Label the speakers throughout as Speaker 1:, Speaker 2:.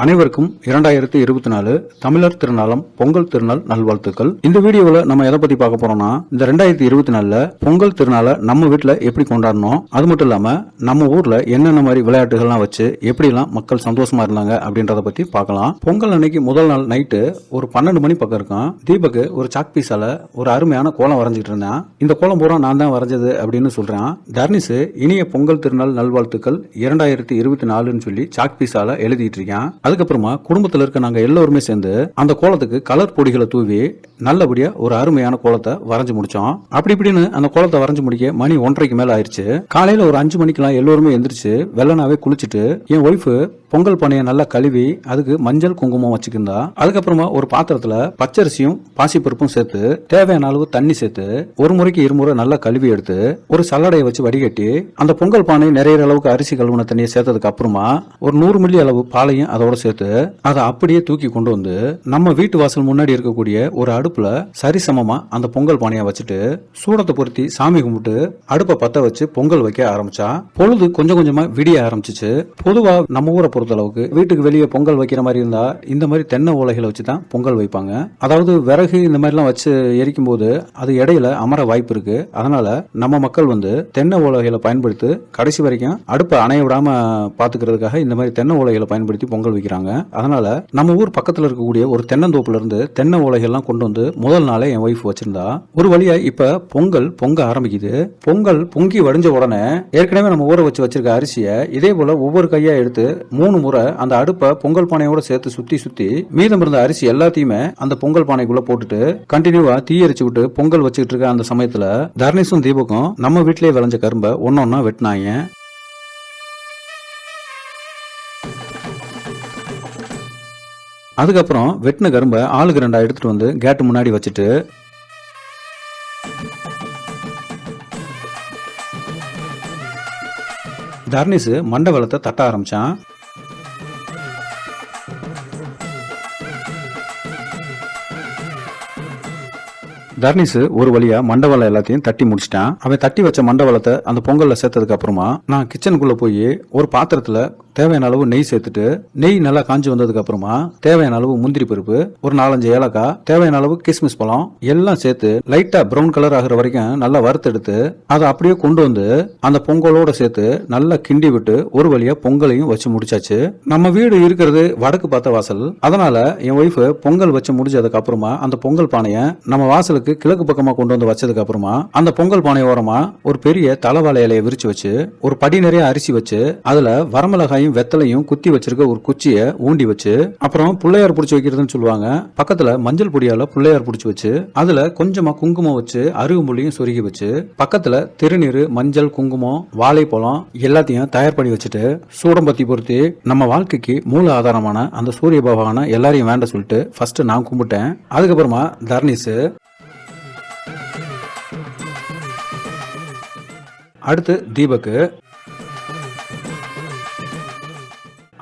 Speaker 1: அனைவருக்கும் இரண்டாயிரத்தி இருபத்தி நாலு தமிழர் திருநாளம் பொங்கல் திருநாள் நல்வாழ்த்துக்கள். இந்த வீடியோவில் நம்ம எதை பத்தி பார்க்க போறோம்னா இந்த ரெண்டாயிரத்தி இருபத்தி நாலுல பொங்கல் திருநாளை நம்ம வீட்டில் எப்படி கொண்டாடணும்? அது மட்டும் இல்லாம நம்ம ஊர்ல என்னென்ன மாதிரி விளையாட்டுகள்லாம் வச்சு எப்படிலாம் மக்கள் சந்தோஷமா இருந்தாங்க அப்படின்றத பத்தி பார்க்கலாம். பொங்கல் அன்னைக்கு முதல் நாள் நைட்டு ஒரு பன்னெண்டு மணி பக்கம் இருக்கும். தீபக்கு ஒரு சாக் பீஸால ஒரு அருமையான கோலம் வரைஞ்சிட்டு இருந்தேன். இந்த கோலம் பூரா நான் தான் வரைஞ்சது அப்படின்னு சொல்றேன். தர்னிஸ் இனிய பொங்கல் திருநாள் நல்வாழ்த்துக்கள் இரண்டாயிரத்தி இருபத்தி நாலுன்னு சொல்லி சாக் பீஸால எழுதிட்டு இருக்கேன். அதுக்கப்புறமா குடும்பத்தில் இருக்க நாங்கள் எல்லோருமே சேர்ந்து அந்த கோலத்துக்கு கலர் பொடிகளை தூவி நல்லபடியா ஒரு அருமையான கோலத்தை வரைஞ்சு முடிச்சோம். அப்படி இப்படின்னு அந்த கோலத்தை வரைஞ்சு முடிக்க மணி ஒன்றரைக்கு மேல ஆயிடுச்சு காலையில ஒரு அஞ்சு மணிக்கெல்லாம் எல்லோருமே எந்திரிச்சு வெள்ளனாவே குளிச்சுட்டு என் ஒய்ஃபு பொங்கல் பானையை நல்லா கழுவி அதுக்கு மஞ்சள் குங்குமம் வச்சுக்கிருந்தா அதுக்கப்புறமா ஒரு பாத்திரத்துல பச்சரிசியும் பாசிப்பருப்பும் சேர்த்து தேவையான அளவு தண்ணி சேர்த்து ஒரு முறைக்கு இருமுறை நல்லா கழுவி எடுத்து ஒரு சல்லடையை வச்சு வடிகட்டி அந்த பொங்கல் பானை நிறைய அளவுக்கு அரிசி கழுவுன தண்ணியை சேர்த்ததுக்கு அப்புறமா ஒரு நூறு மில்லி அளவு பாலையும் அதோட சேர்த்து அதை அப்படியே தூக்கி கொண்டு வந்து நம்ம வீட்டு வாசல் முன்னாடி இருக்கக்கூடிய ஒரு அடுப்புல சரிசமமா அந்த பொங்கல் பானையை வச்சுட்டு சூடத்தை பொருத்தி சாமி கும்பிட்டு அடுப்பை பத்த வச்சு பொங்கல் வைக்க ஆரம்பிச்சா பொழுது கொஞ்சம் கொஞ்சமா விடிய ஆரம்பிச்சிச்சு. பொதுவா நம்ம ஊரை பொறுத்த அளவுக்கு வீட்டுக்கு வெளியே பொங்கல் வைக்கிற மாதிரி இருந்தா இந்த மாதிரி தென்னை ஓலைகளை வச்சு தான் பொங்கல் வைப்பாங்க. அதாவது விறகு இந்த மாதிரிலாம் வச்சு எரிக்கும் போது அது இடையில அமர வாய்ப்பு இருக்கு. அதனால நம்ம மக்கள் வந்து தென்னை ஓலைகளை பயன்படுத்தி கடைசி வரைக்கும் அடுப்பை அணைய விடாம பாத்துக்கிறதுக்காக இந்த மாதிரி தென்னை ஓலைகளை பயன்படுத்தி பொங்கல் வைக்கிறாங்க. அதனால நம்ம ஊர் பக்கத்துல இருக்கக்கூடிய ஒரு தென்னந்தோப்புல இருந்து தென்னை ஓலைகள்லாம் கொண்டு வந்து முதல் நாளே என் ஒய்ஃப் வச்சிருந்தா ஒரு வழியா இப்ப பொங்கல் பொங்க ஆரம்பிக்குது. பொங்கல் பொங்கி வடிஞ்ச உடனே ஏற்கனவே நம்ம ஊற வச்சு வச்சிருக்க அரிசியை இதே போல ஒவ்வொரு கையா எடுத்து மூணு மூணு முறை அந்த அடுப்பை பொங்கல் பானையோட சேர்த்து சுத்தி சுத்தி மீதம் இருந்த அரிசி எல்லாத்தையுமே அந்த பொங்கல் பானைக்குள்ள போட்டுட்டு கண்டினியூவா தீ எரிச்சு விட்டு பொங்கல் வச்சுக்கிட்டு இருக்க அந்த சமயத்துல தர்ணேஷும் தீபக்கும் நம்ம வீட்டிலேயே விளைஞ்ச கரும்பை ஒன்னொன்னா வெட்டினாங்க. அதுக்கப்புறம் வெட்டின கரும்பை ஆளுக்கு ரெண்டா எடுத்துட்டு வந்து கேட்டு முன்னாடி வச்சுட்டு தர்னிஸ் மண்டவளத்தை தட்ட ஆரம்பிச்சான். தர்னிஸ் ஒரு வழியா மண்டவளம் எல்லாத்தையும் தட்டி முடிச்சிட்டான். அவன் தட்டி வச்ச மண்டவளத்தை அந்த பொங்கல்ல சேர்த்ததுக்கு அப்புறமா நான் கிச்சனுக்குள்ள போய் ஒரு பாத்திரத்துல தேவையான அளவு நெய் சேர்த்துட்டு நெய் நல்லா காஞ்சி வந்ததுக்கு அப்புறமா தேவையான அளவு முந்திரி பருப்பு ஒரு நாலஞ்சு ஏலக்காய் தேவையான அளவு கிஸ்மிஸ் பழம் எல்லாம் சேர்த்து லைட்டா பிரவுன் கலர் ஆகிற வரைக்கும் நல்லா வறுத்தெடுத்து அதை அப்படியே கொண்டு வந்து அந்த பொங்கலோட சேர்த்து நல்லா கிண்டி விட்டு ஒரு வழியா பொங்கலையும் வச்சு முடிச்சாச்சு. நம்ம வீடு இருக்கிறது வடக்கு பார்த்த வாசல். அதனால என் ஒய்ஃப் பொங்கல் வச்சு முடிஞ்சதுக்கு அப்புறமா அந்த பொங்கல் பானையை நம்ம வாசலுக்கு கிழக்கு பக்கமா கொண்டு வந்து வச்சதுக்கு அப்புறமா அந்த பொங்கல் பானை ஓரமா ஒரு பெரிய தலைவாழை இலையை விரிச்சு வச்சு ஒரு படி நிறைய அரிசி வச்சு அதுல வரமிளகாயும் வெத்தலையும் குத்தி வச்சிருக்க ஒரு குச்சியை ஊண்டி வச்சு அப்புறம் புள்ளையார் பிடிச்சி வைக்கிறதுன்னு சொல்லுவாங்க. பக்கத்துல மஞ்சள் பொடியால புள்ளையார் பிடிச்சி வச்சு அதுல கொஞ்சமா குங்குமம் வச்சு அருகுமுள்ளையும் சொருகி வச்சு பக்கத்துல திருநீர் மஞ்சள் குங்குமம் வாழைப்பழம் எல்லாத்தையும் தயார் பண்ணி வச்சுட்டு சூடம்பத்தி பொறுத்து நம்ம வாழ்க்கைக்கு மூல ஆதாரமான அந்த சூரிய பகவானை எல்லாரையும் வேண்ட சொல்லிட்டு ஃபர்ஸ்ட் நான் கும்பிட்டேன். அதுக்கப்புறமா தர்னிஸ். அடுத்து தீபக்கு.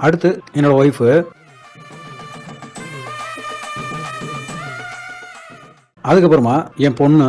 Speaker 1: அடுத்து என்னோட ஒய்ஃபு அதுக்கப்புறமா என் பொண்ணு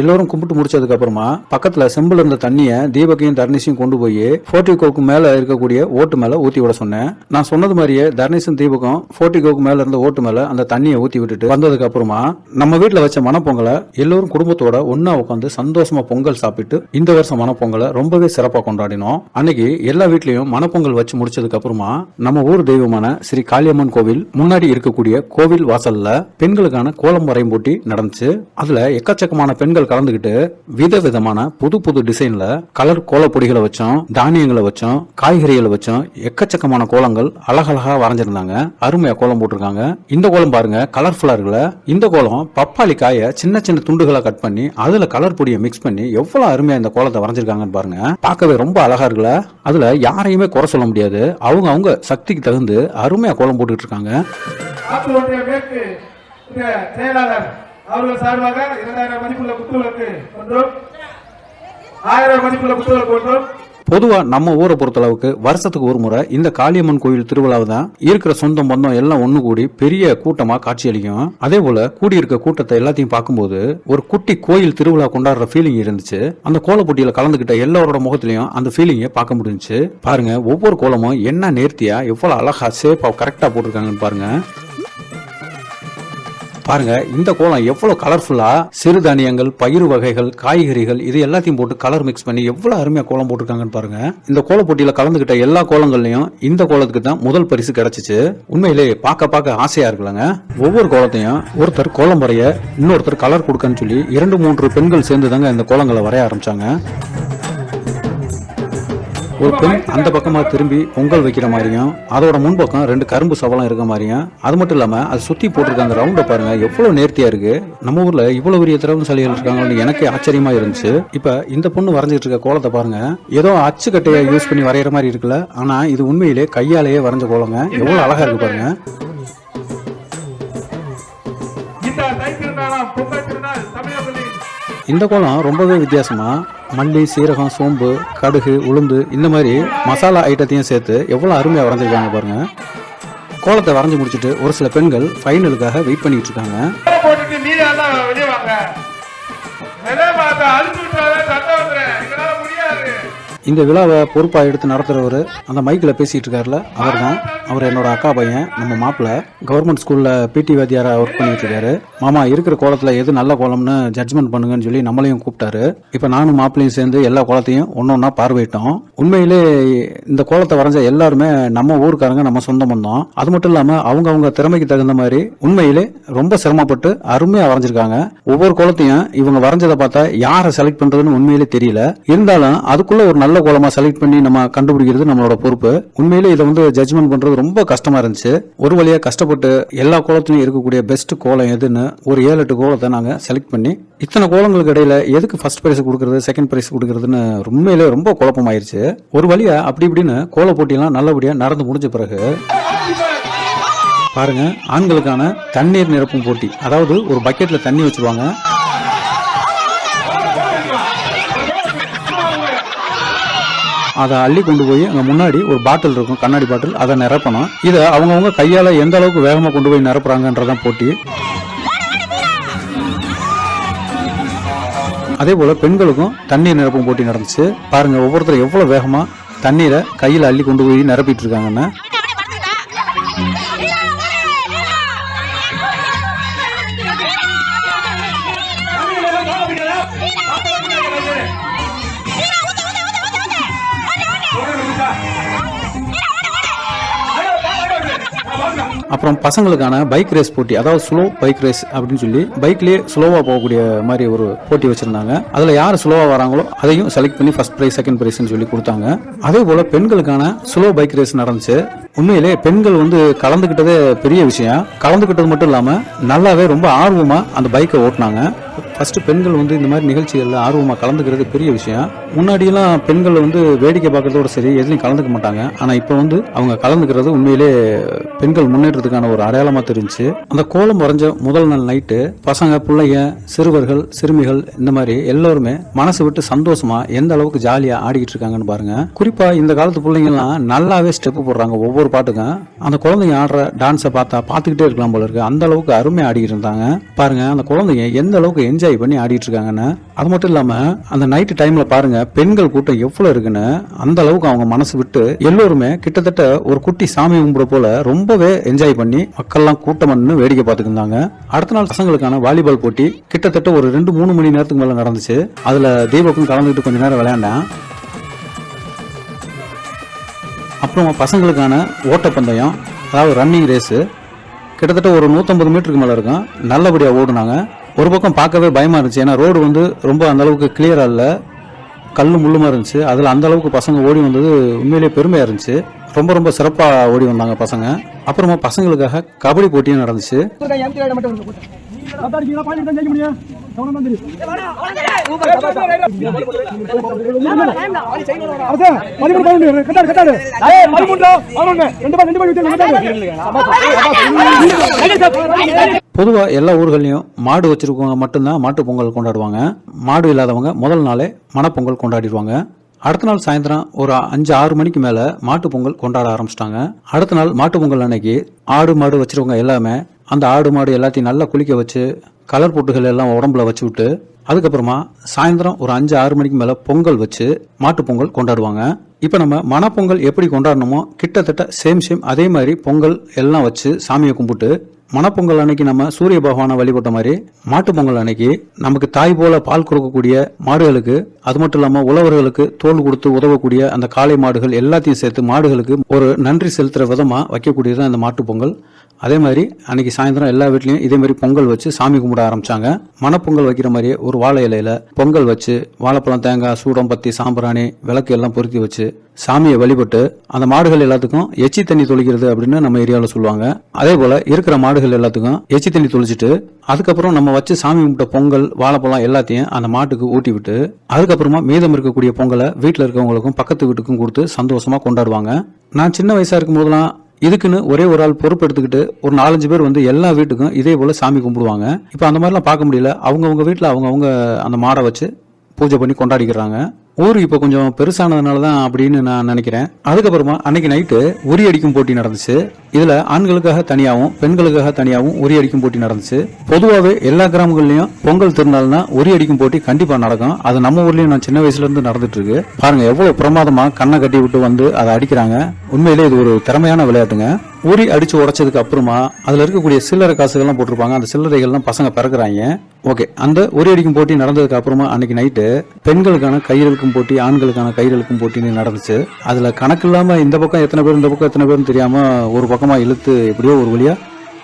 Speaker 1: எல்லோரும் கும்பிட்டு முடிச்சதுக்கு அப்புறமா பக்கத்துல செம்பில் இருந்த தண்ணியை தீபக்கையும் தர்னிஷையும் கொண்டு போய் போர்ட்டிகோக்கு மேல இருக்கக்கூடிய ஓட்டு மேல ஊத்தி விட சொன்னேன். நான் சொன்னது மாதிரியே தர்னிஷும் தீபகம் போர்ட்டிகோக்கு மேல இருந்த ஓட்டு மேல அந்த தண்ணியை ஊத்தி விட்டுட்டு வந்ததுக்கு அப்புறமா நம்ம வீட்டுல வச்ச மணப்பொங்கலை எல்லோரும் குடும்பத்தோட ஒன்றா உட்காந்து சந்தோஷமா பொங்கல் சாப்பிட்டு இந்த வருஷம் மணப்பொங்கலை ரொம்பவே சிறப்பாக கொண்டாடினோம். அன்னைக்கு எல்லா வீட்லயும் மணப்பொங்கல் வச்சு முடிச்சதுக்கு அப்புறமா நம்ம ஊர் தெய்வமான ஸ்ரீ காளியம்மன் கோவில் முன்னாடி இருக்கக்கூடிய கோவில் வாசல்ல பெண்களுக்கான கோலம் வரையும் போட்டி நடந்துச்சு. அதுல எக்கச்சக்கமான பெண்கள் கலந்துக்கிட்டு விதவிதமான புது புது டிசைன்ல கலர் கோலப்பொடிகளை வச்சோம் தானியங்களை வச்சோம் காய்கறிகளை வச்சோம் எக்கச்சக்கமான கோலங்கள் அழகழகா வரைஞ்சிருந்தாங்க. அருமையா கோலம் போட்டிருக்காங்க. இந்த கோலம் பாருங்க கலர்ஃபுல்லா இருக்குல்ல? இந்த கோலம் பப்பாளி காயை சின்ன சின்ன துண்டுகளா கட் பண்ணி அதுல கலர் பொடியை மிக்ஸ் பண்ணி எவ்வளவு அருமையா இந்த கோலத்தை வரைஞ்சிருக்காங்கன்னு பாருங்க. பார்க்கவே ரொம்ப அழகா இருக்குல்ல? அதுல யாரையுமே குறை சொல்ல முடியாது. அவங்க அவங்க சக்திக்கு தகுந்து அருமையா கோலம் போட்டுட்டு இருக்காங்க.
Speaker 2: செயலாளர் அவர்கள் சார்பாக இரண்டாயிரம் மதிப்புள்ள குத்துவிளக்கு ஒன்றும் ஆயிரம் மதிப்புள்ள குத்துவிளக்கு ஒன்றும்
Speaker 1: பொதுவாக நம்ம ஊரை பொறுத்தளவுக்கு வருஷத்துக்கு ஒரு முறை இந்த காளியம்மன் கோயில் திருவிழாவை தான் இருக்கிற சொந்தம் பந்தம் எல்லாம் ஒன்று கூடி பெரிய கூட்டமாக காட்சியளிக்கும் அதே போல கூடி இருக்க கூட்டத்தை எல்லாத்தையும் பார்க்கும்போது ஒரு குட்டி கோயில் திருவிழா கொண்டாடுற ஃபீலிங் இருந்துச்சு. அந்த கோலப்போட்டியில் கலந்துக்கிட்ட எல்லாரோட முகத்திலையும் அந்த ஃபீலிங்கை பார்க்க முடிஞ்சிச்சு. பாருங்க ஒவ்வொரு கோலமும் என்ன நேர்த்தியா எவ்வளோ அழகா சேஃபாக கரெக்டாக போட்டிருக்காங்கன்னு பாருங்க. பாருங்க இந்த கோலம் எவ்வளவு கலர்ஃபுல்லா சிறுதானியங்கள் பயிர் வகைகள் காய்கறிகள் இது எல்லாத்தையும் போட்டு கலர் மிக்ஸ் பண்ணி எவ்வளவு அருமையா கோலம் போட்டிருக்காங்கன்னு பாருங்க. இந்த கோல போட்டியில கலந்துகிட்ட எல்லா கோலங்கள்லயும் இந்த கோலத்துக்கு தான் முதல் பரிசு கிடைச்சிச்சு. உண்மையிலே பார்க்க பார்க்க ஆசையா இருக்குல்லங்க. ஒவ்வொரு கோலத்தையும் ஒருத்தர் கோலம் வரைய இன்னொருத்தர் கலர் கொடுக்கன்னு சொல்லி இரண்டு மூன்று பெண்கள் சேர்ந்து தாங்க இந்த கோலங்களை வரைய ஆரம்பிச்சாங்க. ஒரு பெண் அந்த பக்கமாக திரும்பி பொங்கல் வைக்கிற மாதிரியும் அதோட முன்பக்கம் ரெண்டு கரும்பு சவலம் இருக்க மாதிரியும் அது மட்டும் இல்லாமல் அது சுற்றி போட்டிருக்க அந்த ரவுண்டை பாருங்க எவ்வளோ நேர்த்தியாக இருக்கு. நம்ம ஊரில் இவ்வளோ பெரிய திறமசாலிகள் இருக்காங்கன்னு எனக்கு ஆச்சரியமா இருந்துச்சு. இப்போ இந்த பொண்ணு வரைஞ்சிட்டு இருக்க கோலத்தை பாருங்க. ஏதோ அச்சுக்கட்டையை யூஸ் பண்ணி வரைகிற மாதிரி இருக்குல்ல ஆனால் இது உண்மையிலே கையாலேயே வரைஞ்ச கோலங்க. எவ்வளோ அழகாக இருக்கு பாருங்க.
Speaker 2: இந்த
Speaker 1: கோலம் ரொம்பவே வித்தியாசமாக மல்லி சீரகம் சோம்பு கடுகு உளுந்து இந்த மாதிரி மசாலா ஐட்டத்தையும் சேர்த்து எவ்வளோ அருமையாக வரைஞ்சிருக்காங்க பாருங்கள் கோலத்தை வரைஞ்சி முடிச்சுட்டு ஒரு சில பெண்கள் ஃபைனலுக்காக வெயிட் பண்ணிட்டு இருக்காங்க. இந்த விழாவை பொறுப்பாக எடுத்து நடத்துகிறவர் அந்த மைக்கில் பேசிகிட்டு இருக்காருல அவர் தான் அவர் என்னோட அக்கா பையன் நம்ம மாப்பிள்ள கவர்மெண்ட் ஸ்கூலில் பிடி வாத்தியாராக ஒர்க் பண்ணிட்டு இருக்காரு. மாமா இருக்கிற கோலத்தில் எது நல்ல கோலம்னு ஜட்ஜ்மெண்ட் பண்ணுங்கன்னு சொல்லி நம்மளையும் கூப்பிட்டாரு. இப்போ நானும் மாப்பிளையும் சேர்ந்து எல்லா கோலத்தையும் ஒன்று ஒன்றா பார்வையிட்டோம். உண்மையிலே இந்த கோலத்தை வரைஞ்ச எல்லாருமே நம்ம ஊருக்காரங்க நம்ம சொந்தம் வந்தோம் அது மட்டும் இல்லாமல் அவங்க அவங்க திறமைக்கு தகுந்த மாதிரி உண்மையிலே ரொம்ப சிரமப்பட்டு அருமையாக வரைஞ்சிருக்காங்க. ஒவ்வொரு கோலத்தையும் இவங்க வரைஞ்சதை பார்த்தா யாரை செலக்ட் பண்ணுறதுன்னு உண்மையிலே தெரியல. இருந்தாலும் அதுக்குள்ளே ஒரு நல்ல கோலமா செலக்ட் பண்ணி நம்ம கண்டுபிடிக்கிறது நம்மளோட பொறுப்பு. உண்மையிலே இதை வந்து ஜட்ஜ்மெண்ட் பண்றது ரொம்ப கஷ்டமா இருந்துச்சு. ஒரு வழியா கஷ்டப்பட்டு எல்லா கோலத்திலையும் இருக்கக்கூடிய பெஸ்ட் கோலம் எதுன்னு ஒரு ஏழு எட்டு கோலத்தை நாங்க செலக்ட் பண்ணி இத்தனை கோலங்களுக்கு இடையில எதுக்கு ஃபர்ஸ்ட் பிரைஸ் கொடுக்கறது செகண்ட் பிரைஸ் கொடுக்கறதுன்னு உண்மையிலே ரொம்ப குழப்பமாயிருச்சு. ஒரு வழியா அப்படி இப்படின்னு கோல போட்டியெல்லாம் நல்லபடியா நடந்து முடிஞ்ச பிறகு பாருங்க ஆண்களுக்கான தண்ணீர் நிரப்பும் போட்டி. அதாவது ஒரு பக்கெட்ல தண்ணி வச்சிருவாங்க. அதை அள்ளி கொண்டு போய் அங்கே முன்னாடி ஒரு பாட்டில் இருக்கும் கண்ணாடி பாட்டில். அதை நிரப்பணும். இதை அவங்கவுங்க கையால் எந்த அளவுக்கு வேகமாக கொண்டு போய் நிரப்புறாங்கன்றதான் போட்டி. அதே போல் பெண்களுக்கும் தண்ணீர் நிரப்பும் போட்டி நடந்துச்சு. பாருங்க ஒவ்வொருத்தரும் எவ்வளோ வேகமாக தண்ணீரை கையில் அள்ளி கொண்டு போய் நிரப்பிட்டு இருக்காங்கன்னா. அப்புறம் பசங்களுக்கான பைக் ரேஸ் போட்டி அதாவது ஸ்லோ பைக் ரேஸ் அப்படின்னு சொல்லி பைக்லயே ஸ்லோவா போகக்கூடிய மாதிரி ஒரு போட்டி வச்சிருந்தாங்க. அதுல யார் ஸ்லோவா வராங்களோ அதையும் செலக்ட் பண்ணி ஃபர்ஸ்ட் பிரைஸ் செகண்ட் ப்ரைஸ்னு சொல்லி கொடுத்தாங்க. அதே போல பெண்களுக்கான ஸ்லோ பைக் ரேஸ் நடந்துச்சு. உண்மையிலே பெண்கள் வந்து கலந்துக்கிட்டதே பெரிய விஷயம். கலந்துக்கிட்டது மட்டும் இல்லாமல் நல்லாவே ரொம்ப ஆர்வமாக அந்த பைக்கை ஓட்டினாங்க. ஃபஸ்ட்டு பெண்கள் வந்து இந்த மாதிரி நிகழ்ச்சிகளில் ஆர்வமாக கலந்துக்கிறது பெரிய விஷயம். முன்னாடியெல்லாம் பெண்கள் வந்து வேடிக்கை பார்க்குறதோட சரி எதுலையும் கலந்துக்க மாட்டாங்க. ஆனால் இப்போ வந்து அவங்க கலந்துக்கிறது உண்மையிலே பெண்கள் முன்னேற்றத்துக்கான ஒரு அடையாளமாக தெரிஞ்சுச்சு. அந்த கோலம் வரைஞ்ச முதல் நாள் நைட்டு பசங்க பிள்ளைங்க சிறுவர்கள் சிறுமிகள் இந்த மாதிரி எல்லோருமே மனசு விட்டு சந்தோஷமாக எந்த அளவுக்கு ஜாலியாக ஆடிக்கிட்டு இருக்காங்கன்னு பாருங்கள் குறிப்பாக இந்த காலத்து பிள்ளைங்கள்லாம் நல்லாவே ஸ்டெப்பு போடுறாங்க ஒவ்வொரு பாட்டுக்கும் அந்த குழந்தைங்க ஆடுற டான்ஸை பார்த்தா பார்த்துக்கிட்டே இருக்கலாம் போல இருக்கு. அந்த அளவுக்கு அருமையாக ஆடிட்டு இருந்தாங்க. பாருங்க அந்த குழந்தைங்க எந்த அளவுக்கு என்ஜாய் பண்ணி ஆடிட்டு இருக்காங்கன்னு. அது மட்டும் இல்லாமல் அந்த நைட்டு டைம்ல பாருங்க பெண்கள் கூட்டம் எவ்வளவு இருக்குன்னு அந்த அளவுக்கு அவங்க மனசு விட்டு எல்லோருமே கிட்டத்தட்ட ஒரு குட்டி சாமி கும்பிட போல ரொம்பவே என்ஜாய் பண்ணி மக்கள்லாம் கூட்டம் வேடிக்கை பார்த்துட்டு இருந்தாங்க. அடுத்த நாள் பசங்களுக்கான வாலிபால் போட்டி கிட்டத்தட்ட ஒரு ரெண்டு மூணு மணி நேரத்துக்கு மேலே நடந்துச்சு. அதில் தீபக்கும் கலந்துக்கிட்டு கொஞ்ச நேரம் விளையாண்டேன். அப்புறம் பசங்களுக்கான ஓட்டப்பந்தயம் அதாவது ரன்னிங் ரேஸு கிட்டத்தட்ட ஒரு நூற்றம்பது மீட்டருக்கு மேலே இருக்கும். நல்லபடியாக ஓடுனாங்க. ஒரு பக்கம் பார்க்கவே பயமாக இருந்துச்சு. ஏன்னா ரோடு வந்து ரொம்ப அந்தளவுக்கு கிளியராக இல்லை. கல் முள்ளுமா இருந்துச்சு. அதில் அந்த அளவுக்கு பசங்க ஓடி வந்தது உண்மையிலேயே பெருமையாக இருந்துச்சு. ரொம்ப ரொம்ப சிறப்பாக ஓடி வந்தாங்க பசங்க. அப்புறமா பசங்களுக்காக கபடி போட்டியும் நடந்துச்சு. பொதுவாக எல்லா ஊர்கள்லையும் மாடு வச்சிருக்கவங்க மட்டும்தான் மாட்டு பொங்கல் கொண்டாடுவாங்க. மாடு இல்லாதவங்க முதல் நாளே மணப்பொங்கல் கொண்டாடிடுவாங்க. அடுத்த நாள் சாயந்தரம் ஒரு அஞ்சு ஆறு மணிக்கு மேலே மாட்டு பொங்கல் கொண்டாட ஆரம்பிச்சிட்டாங்க. அடுத்த நாள் மாட்டு பொங்கல் அன்னைக்கு ஆடு மாடு வச்சிருக்கவங்க எல்லாமே அந்த ஆடு மாடு எல்லாத்தையும் நல்லா குளிக்க வச்சு கலர் பொட்டுகள் எல்லாம் உடம்புல வச்சு விட்டு அதுக்கப்புறமா சாயந்தரம் ஒரு அஞ்சு ஆறு மணிக்கு மேலே பொங்கல் வச்சு மாட்டு பொங்கல் கொண்டாடுவாங்க. இப்போ நம்ம மணப்பொங்கல் எப்படி கொண்டாடணுமோ கிட்டத்தட்ட சேம் சேம் அதே மாதிரி பொங்கல் எல்லாம் வச்சு சாமியை கும்பிட்டு மணப்பொங்கல் அன்னைக்கு நம்ம சூரிய பகவானை வழிபட்ட மாதிரி மாட்டுப் பொங்கல் அன்னைக்கு நமக்கு தாய் போல பால் கொடுக்கக்கூடிய மாடுகளுக்கு அது மட்டும் இல்லாமல் உழவர்களுக்கு தோல் கொடுத்து உதவக்கூடிய அந்த காளை மாடுகள் எல்லாத்தையும் சேர்த்து மாடுகளுக்கு ஒரு நன்றி செலுத்துகிற விதமாக வைக்கக்கூடியது தான் இந்த மாட்டு பொங்கல் அதே மாதிரி அன்னைக்கு சாயந்தரம் எல்லா வீட்லையும் இதே மாதிரி பொங்கல் வச்சு சாமி கும்பிட ஆரம்பிச்சாங்க. மணப்பொங்கல் வைக்கிற மாதிரியே ஒரு வாழை இலையில பொங்கல் வச்சு வாழைப்பழம் தேங்காய் சூடம் பத்தி சாம்பிராணி விளக்கு எல்லாம் பொருத்தி வச்சு சாமியை வழிபட்டு அந்த மாடுகள் எல்லாத்துக்கும் எச்சி தண்ணி தொளிக்கிறது அப்படின்னு நம்ம ஏரியாவில் சொல்லுவாங்க. அதே போல இருக்கிற மாடுகள் எல்லாத்துக்கும் எச்சி தண்ணி தொளிச்சிட்டு அதுக்கப்புறம் நம்ம வச்சு சாமி கும்பிட்ட பொங்கல் வாழைப்பழம் எல்லாத்தையும் அந்த மாட்டுக்கு ஊட்டி விட்டு அதுக்கப்புறமா மீதம் இருக்கக்கூடிய பொங்கலை வீட்டில் இருக்கவங்களுக்கும் பக்கத்து வீட்டுக்கும் கொடுத்து சந்தோஷமா கொண்டாடுவாங்க. நான் சின்ன வயசா இருக்கும்போதெல்லாம் இதுக்குன்னு ஒரே ஒரு ஆள் பொறுப்பு எடுத்துக்கிட்டு ஒரு நாலஞ்சு பேர் வந்து எல்லா வீட்டுக்கும் இதே போல சாமி கும்பிடுவாங்க. இப்போ அந்த மாதிரிலாம் பார்க்க முடியல. அவங்கவுங்க வீட்டில் அவங்கவுங்க அந்த மாடை வச்சு பூஜை பண்ணி கொண்டாடிக்கிறாங்க. ஊர் இப்போ கொஞ்சம் பெருசானதுனால தான் அப்படின்னு நான் நினைக்கிறேன். அதுக்கப்புறமா அன்னைக்கு நைட்டு உரி அடிக்கும் போட்டி நடந்துச்சு. இதில் ஆண்களுக்காக தனியாகவும் பெண்களுக்காக தனியாகவும் உரி அடிக்கும் போட்டி நடந்துச்சு. பொதுவாகவே எல்லா கிராமங்கள்லையும் பொங்கல் திருநாள்னா உரி அடிக்கும் போட்டி கண்டிப்பாக நடக்கும். அது நம்ம ஊர்லேயும் நான் சின்ன வயசுலேருந்து நடந்துட்டு இருக்கு. பாருங்க எவ்வளோ பிரமாதமாக கண்ணை கட்டி விட்டு வந்து அதை அடிக்கிறாங்க. உண்மையிலே இது ஒரு திறமையான விளையாட்டுங்க. உரி அடிச்சு உடைச்சதுக்கு அப்புறமா அதில் இருக்கக்கூடிய சில்லறை காசுகள்லாம் போட்டிருப்பாங்க. அந்த சில்லறைகள்லாம் பசங்க பிறக்குறாங்க. ஓகே அந்த உரி அடிக்கும் போட்டி நடந்ததுக்கு அப்புறமா அன்னைக்கு நைட்டு பெண்களுக்கான கயிறுக்கும் போட்டி ஆண்களுக்கான கயிறுக்கும் போட்டின்னு நடந்துச்சு. அதில் கணக்கு இல்லாமல் இந்த பக்கம் எத்தனை பேர் இந்த பக்கம் எத்தனை பேர்னு தெரியாமல் ஒரு பக்கமாக இழுத்து எப்படியோ ஒரு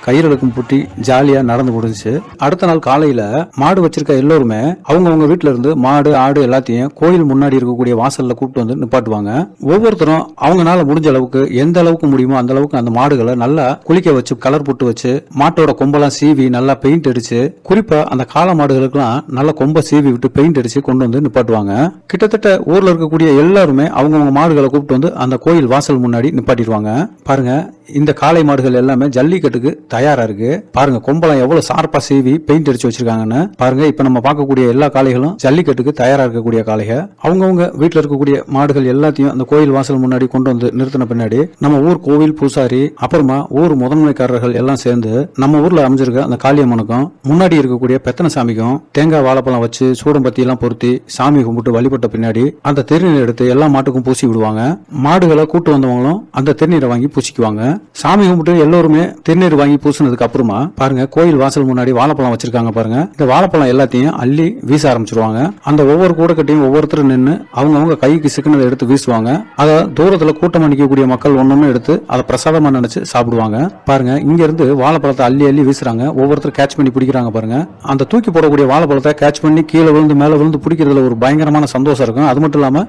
Speaker 1: கயிறு கயிறுக்கும் பூட்டி ஜாலியா நடந்து முடிஞ்சுச்சு. அடுத்த நாள் காலையில மாடு வச்சிருக்க எல்லோருமே அவங்கவுங்க வீட்டில் இருந்து மாடு ஆடு எல்லாத்தையும் கோயில் முன்னாடி இருக்கக்கூடிய வாசல்ல கூப்பிட்டு வந்து நிப்பாட்டுவாங்க. ஒவ்வொருத்தரும் அவங்கனால முடிஞ்ச அளவுக்கு எந்த அளவுக்கு முடியுமோ அந்த அளவுக்கு அந்த மாடுகளை நல்லா குளிக்க வச்சு கலர் போட்டு வச்சு மாட்டோட கொம்பெல்லாம் சீவி நல்லா பெயிண்ட் அடிச்சு குறிப்பா அந்த காளை மாடுகளுக்கெல்லாம் நல்லா கொம்ப சீவி விட்டு பெயிண்ட் அடிச்சு கொண்டு வந்து நிப்பாட்டுவாங்க. கிட்டத்தட்ட ஊர்ல இருக்கக்கூடிய எல்லாருமே அவங்கவுங்க மாடுகளை கூப்பிட்டு வந்து அந்த கோயில் வாசல் முன்னாடி நிப்பாட்டிடுவாங்க. பாருங்க இந்த காளை மாடுகள் எல்லாமே ஜல்லிக்கட்டுக்கு தயாரா இருக்கு. பாருங்க கொம்பளம் எவ்வளவு சார்பா சீவி பெயிண்ட் அடிச்சு வச்சிருக்காங்கன்னு. பாருங்க இப்ப நம்ம பார்க்கக்கூடிய எல்லா காளைகளும் ஜல்லிக்கட்டுக்கு தயாரா இருக்கக்கூடிய காளைகள் அவங்கவுங்க வீட்டுல இருக்கக்கூடிய மாடுகள் எல்லாத்தையும் அந்த கோயில் வாசல் முன்னாடி கொண்டு வந்து நிறுத்தின பின்னாடி நம்ம ஊர் கோவில் பூசாரி அப்புறமா ஊர் முதன்மைக்காரர்கள் எல்லாம் சேர்ந்து நம்ம ஊர்ல அமைஞ்சிருக்க அந்த காளியம்மனுக்கும் முன்னாடி இருக்கக்கூடிய பெத்தன சாமிக்கும் தேங்காய் வாழைப்பழம் வச்சு சூடம்பத்தி எல்லாம் பொருத்தி சாமி கும்பிட்டு வழிபட்ட பின்னாடி அந்த திருநீர் எடுத்து எல்லா மாட்டுக்கும் பூசி விடுவாங்க. மாடுகளை கூட்டு வந்தவங்களும் அந்த திருநீரை வாங்கி பூசிக்குவாங்க. சாமி கும்பிட்டு எல்லோருமே திருநீர் வாங்கி பூசினதுக்கு அப்புறமா பாருங்க கோயில் வாசல் முன்னாடி வாழைப்பழம் வச்சிருக்காங்க பாருங்க. இந்த வாழைப்பழம் எல்லாத்தையும் அள்ளி வீச ஆரம்பிச்சிருவாங்க. அந்த ஒவ்வொரு கூடக்கட்டையும் ஒவ்வொருத்தரும் நின்று அவங்கவுங்க கைக்கு சிக்கினதை எடுத்து வீசுவாங்க. அதை தூரத்துல கூட்டம் அணிக்கக்கூடிய மக்கள் ஒன்னொன்னு எடுத்து அதை பிரசாதமா நினைச்சு சாப்பிடுவாங்க. பாருங்க இங்க இருந்து வாழைப்பழத்தை அள்ளி அள்ளி வீசுறாங்க. ஒவ்வொருத்தர் கேட்ச் பண்ணி பிடிக்கிறாங்க பாருங்க. அந்த தூக்கி போடக்கூடிய வாழைப்பழத்தை கேட்ச் பண்ணி கீழே விழுந்து மேல விழுந்து பிடிக்கிறதுல ஒரு பயங்கரமான சந்தோஷம் இருக்கும். அது மட்டும் இல்லாம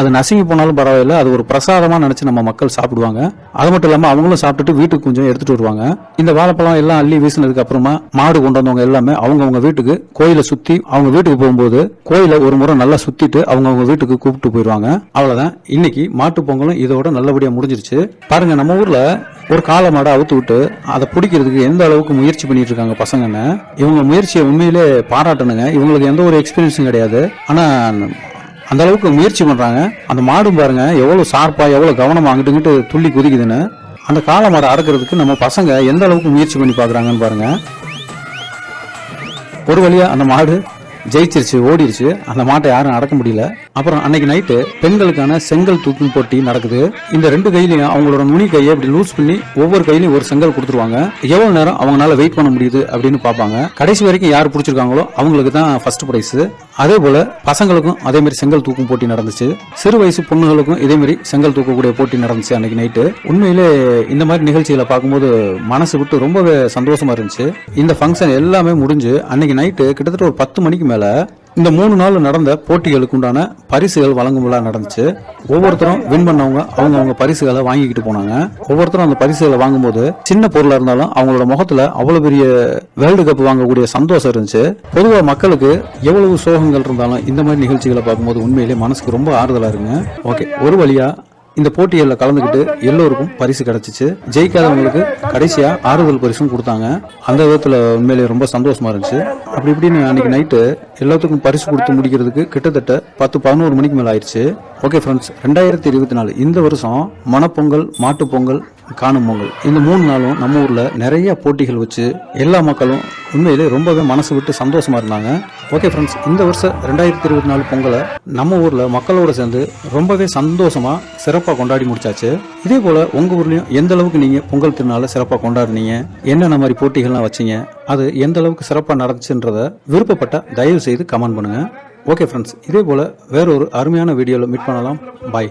Speaker 1: அது நசுங்கி போனாலும் பரவாயில்ல. அது ஒரு பிரசாதமாக நினச்சி நம்ம மக்கள் சாப்பிடுவாங்க. அது மட்டும் இல்லாமல் அவங்களும் சாப்பிட்டுட்டு வீட்டுக்கு கொஞ்சம் எடுத்துட்டு வருவாங்க. இந்த வாழைப்பழம் எல்லாம் அள்ளி வீசினதுக்கு அப்புறமா மாடு கொண்டு வந்தவங்க எல்லாமே அவங்கவுங்க வீட்டுக்கு கோயிலை சுற்றி அவங்க வீட்டுக்கு போகும்போது கோயிலை ஒரு முறை நல்லா சுற்றிட்டு அவங்கவுங்க வீட்டுக்கு கூப்பிட்டு போயிடுவாங்க அவ்வளோதான் இன்னைக்கு மாட்டு பொங்கலும் இதோட நல்லபடியாக முடிஞ்சிருச்சு. பாருங்க நம்ம ஊரில் ஒரு காளை மாடை அவுத்து விட்டு அதை பிடிக்கிறதுக்கு எந்த அளவுக்கு முயற்சி பண்ணிட்டு இருக்காங்க பசங்கன்னு. இவங்க முயற்சியை உண்மையிலே பாராட்டணுங்க. இவங்களுக்கு எந்த ஒரு எக்ஸ்பீரியன்ஸும் கிடையாது. ஆனால் அந்த அளவுக்கு முயற்சி பண்றாங்க. அந்த மாடும் பாருங்க எவ்வளவு ஷார்ப்பா எவ்வளவு கவனமா அங்கிட்டு இங்கிட்டு துள்ளி குதிக்குதுன்னு. அந்த காளை மாடை அடக்கிறதுக்கு நம்ம பசங்க எந்த அளவுக்கு முயற்சி பண்ணி பாக்குறாங்கன்னு பாருங்க. ஒரு வழியா அந்த மாடு ஜெயிச்சிருச்சு ஓடிருச்சு. அந்த மாட்டை யாரும் அடக்க முடியல. அப்புறம் அன்னைக்கு நைட்டு பெண்களுக்கான செங்கல் தூக்கும் போட்டி நடக்குது. இந்த ரெண்டு கையிலையும் அவங்களோட நுனி கையை இப்படி லூஸ் பண்ணி ஒவ்வொரு கையிலையும் ஒரு செங்கல் கொடுத்துருவாங்க. எவ்வளவு நேரம் அவங்களால வெயிட் பண்ண முடியுது அப்படின்னு பார்ப்பாங்க. கடைசி வரைக்கும் யார் பிடிச்சிருக்காங்களோ அவங்களுக்கு தான் ஃபர்ஸ்ட் பிரைஸ் அதே போல பசங்களுக்கும் அதே மாதிரி செங்கல் தூக்கும் போட்டி நடந்துச்சு. சிறு வயசு பொண்ணுகளுக்கும் இதே மாதிரி செங்கல் தூக்கக்கூடிய போட்டி நடந்துச்சு அன்னைக்கு நைட்டு உண்மையிலே இந்த மாதிரி நிகழ்ச்சிகளை பார்க்கும்போது மனசு விட்டு ரொம்பவே சந்தோஷமா இருந்துச்சு. இந்த ஃபங்க்ஷன் எல்லாமே முடிஞ்சு அன்னைக்கு நைட்டு கிட்டத்தட்ட ஒரு பத்து மணிக்கு மேல இந்த மூணு நாள் நடந்த போட்டிகளுக்கு உண்டான பரிசுகள் வழங்கும் விழா நடந்துச்சு. ஒவ்வொருத்தரும் வின் பண்ணவங்க அவங்க அவங்க பரிசுகளை வாங்கிக்கிட்டு போனாங்க. ஒவ்வொருத்தரும் அந்த பரிசுகளை வாங்கும்போது சின்ன பொருளா இருந்தாலும் அவங்களோட முகத்துல அவ்வளவு பெரிய வேர்ல்டு கப் வாங்கக்கூடிய சந்தோஷம் இருந்துச்சு. பொதுவா மக்களுக்கு எவ்வளவு சோகங்கள் இருந்தாலும் இந்த மாதிரி நிகழ்ச்சிகளை பார்க்கும்போது உண்மையிலேயே மனசுக்கு ரொம்ப ஆறுதலா இருங்க ஓகே ஒரு வழியா இந்த போட்டிகளில் கலந்துக்கிட்டு எல்லோருக்கும் பரிசு கிடைச்சிச்சு. ஜெயிக்காதவங்களுக்கு கடைசியா ஆறுதல் பரிசும் கொடுத்தாங்க. அந்த விதத்துல உண்மையிலேயே ரொம்ப சந்தோஷமா இருந்துச்சு. அப்படி இப்படின்னு அன்னைக்கு நைட்டு எல்லாத்துக்கும் பரிசு கொடுத்து முடிக்கிறதுக்கு கிட்டத்தட்ட பத்து பதினோரு மணிக்கு மேல ஆயிடுச்சு. ஓகே ஃப்ரெண்ட்ஸ் ரெண்டாயிரத்தி இருபத்தி நாலு இந்த வருஷம் மணப்பொங்கல் மாட்டுப் பொங்கல் காணும் பொங்கல். இந்த மூணு நாளும் நம்ம ஊர்ல நிறைய போட்டிகள் வச்சு எல்லா மக்களும் உண்மையிலே ரொம்பவே மனசு விட்டு சந்தோஷமா இருந்தாங்க. ஓகே ஃப்ரெண்ட்ஸ் இந்த வருஷம் ரெண்டாயிரத்தி இருபத்தி நாலு பொங்கலை நம்ம ஊர்ல மக்களோட சேர்ந்து ரொம்பவே சந்தோஷமா சிறப்பா கொண்டாடி முடிச்சாச்சு. இதே போல உங்க ஊர்லயும் எந்த அளவுக்கு நீங்க பொங்கல் திருநாளை சிறப்பா கொண்டாடுனீங்க? என்னென்ன மாதிரி போட்டிகள்லாம் வச்சீங்க? அது எந்த அளவுக்கு சிறப்பா நடந்துச்சுன்றத விருப்பப்பட்ட தயவு செய்து கமெண்ட் பண்ணுங்க. ஓகே ஃப்ரெண்ட்ஸ் இதே போல வேற ஒரு அருமையான வீடியோவில் மீட் பண்ணலாம். பாய்